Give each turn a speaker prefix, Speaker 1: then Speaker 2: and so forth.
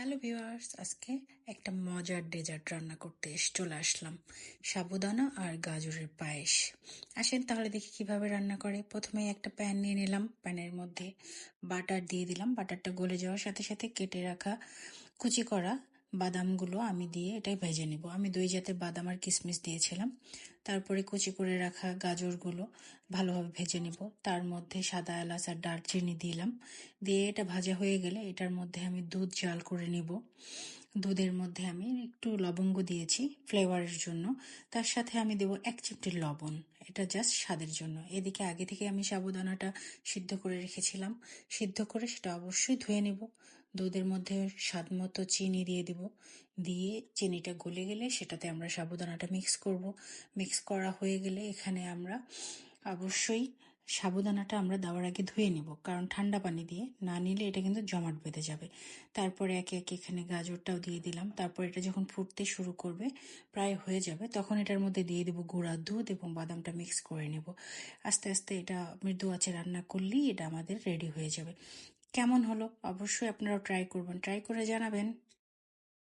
Speaker 1: Hello viewers, আজকে একটা মজার ডেজার্ট রান্না করতে এস- চলে আসলাম। সাবুদানা আর গাজরের পায়েস। আসেন তাহলে দেখি কীভাবে রান্না করে। প্রথমে একটা প্যান নিয়ে নিলাম। প্যানের মধ্যে বাটার দিয়ে দিলাম। বাটারটা গলে যাওয়ার সাথে সাথে কেটে রাখা কুচি করা বাদামগুলো আমি দিয়ে এটাই ভেজে নিব। আমি দুই জাতের বাদাম আর কিশমিশ দিয়েছিলাম। তারপরে কুচি করে রাখা গাজরগুলো ভালোভাবে ভেজে নিব। তার মধ্যে সাদা এলাচ আর দারচিনি দিলাম। দিয়ে এটা ভাজা হয়ে গেলে এটার মধ্যে আমি দুধ জাল করে নিব। দুধের মধ্যে আমি একটু লবঙ্গ দিয়েছি ফ্লেভারের জন্য। তার সাথে আমি দেব এক চিমটি লবণ। এটা জাস্ট স্বাদের জন্য। এদিকে আগে থেকে আমি সাবুদানাটা সিদ্ধ করে রেখেছিলাম। সিদ্ধ করে সেটা অবশ্যই ধুয়ে নিব। দুধের মধ্যে স্বাদ মতো চিনি দিয়ে দিব। দিয়ে চিনিটা গলে গেলে সেটাতে আমরা সাবুদানাটা মিক্স করব। মিক্স করা হয়ে গেলে এখানে আমরা অবশ্যই সাবুদানাটা আমরা দেওয়ার আগে ধুয়ে নিব। কারণ ঠান্ডা পানি দিয়ে না নিলে এটা কিন্তু জমাট বেঁধে যাবে। তারপরে একে একে এখানে গাজরটাও দিয়ে দিলাম। তারপর এটা যখন ফুটতে শুরু করবে, প্রায় হয়ে যাবে, তখন এটার মধ্যে দিয়ে দেবো গুঁড়া দুধ এবং বাদামটা মিক্স করে নেব। আস্তে আস্তে এটা মৃদু আছে রান্না করলেই এটা আমাদের রেডি হয়ে যাবে। কেমন হলো? অবশ্যই আপনারাও ট্রাই করবেন। ট্রাই করে জানাবেন।